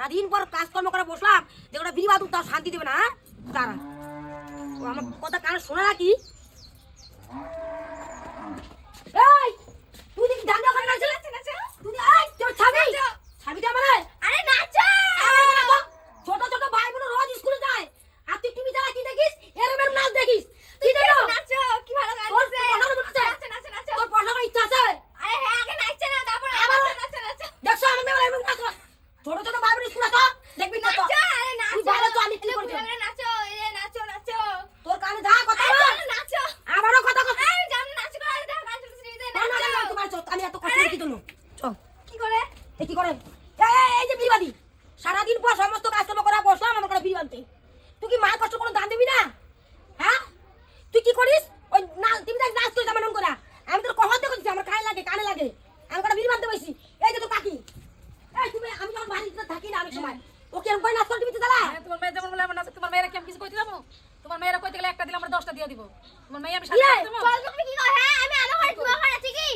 সারাদিন পর কাজকর্ম করে বসলাম, যে ওটা বিড়ি বাদুক তাও শান্তি দেবে না হ্যাঁ? তারা ও আমার কথা কানে শোনা নাকি করেন? এই যে বিড়িবাদি সারাদিন পর সমস্ত কাজকর্ম করা বসলাম আমার করে বিড়িবানতে তুই কি মায়ের কষ্ট কোনো দান দিবি না? হ্যাঁ? তুই কি করিস? ওই না তুমি দেখ নাচ করিস আমার করা আমি তোর কহতে দেখছি আমার কানে লাগে কানে লাগে। আমি কটা বিড়ি বানতে বসি এই যে তোর কাকি। এই তুমি আমি যখন বাড়িতে থাকি না অনেক সময় ওকে আমি করে নাচ করে দিবি দাদা? হ্যাঁ, তোমার মেয়ে যেমন বলে আমার তোমার মেয়েরা কেমন কিছু কই দিলাম তোমার মেয়েরা কইতে গেলে একটা দিলে আমরা দশটা দিয়ে দিব। তোমার মেয়ে আমি সাথে ইয়ে, চল তুমি কি কর হ্যাঁ? আমি আলো ঘরে তুই আমার আছি কি?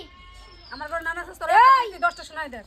আমার ঘরে নানা সস্তরে 10টা শোনাই দেয়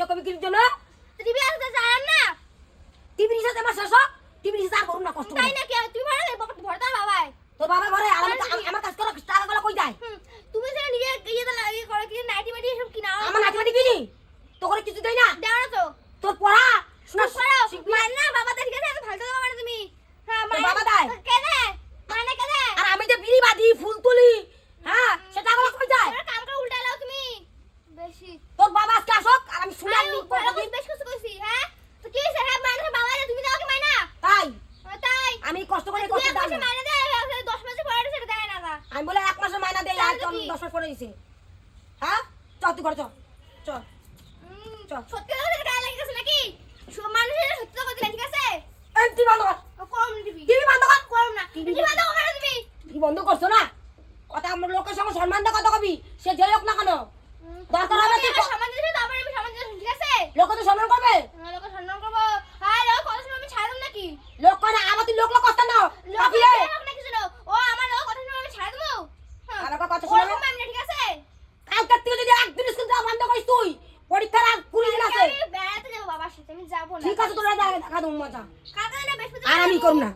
সাহায্য করবে কির জন্য? আসতে জানেন না? টিভি সাথে আমার শেষ হোক টিভি আর করুন না কষ্ট তাই না দশ মাস পরে দিছে হ্যাঁ? চল তুই ঘরে চল। চল। চল। সত্যি কথা থেকে গায়ে লাগতেছে নাকি? মানুষের সত্যি কথা ঠিক আছে এমটি বন্ধ কর। কম দিবি। টিভি বন্ধ কর? কম না। টিভি বন্ধ কর দিবি? টিভি বন্ধ করছ না? কথা আমার লোকের সঙ্গে সম্মান দা কথা কবি। সে যে হোক না কেন। লোকে তো সম্মান করবে। ঠিক আছে তোরা দেখা দেবো মজা। আর আমি করুন না।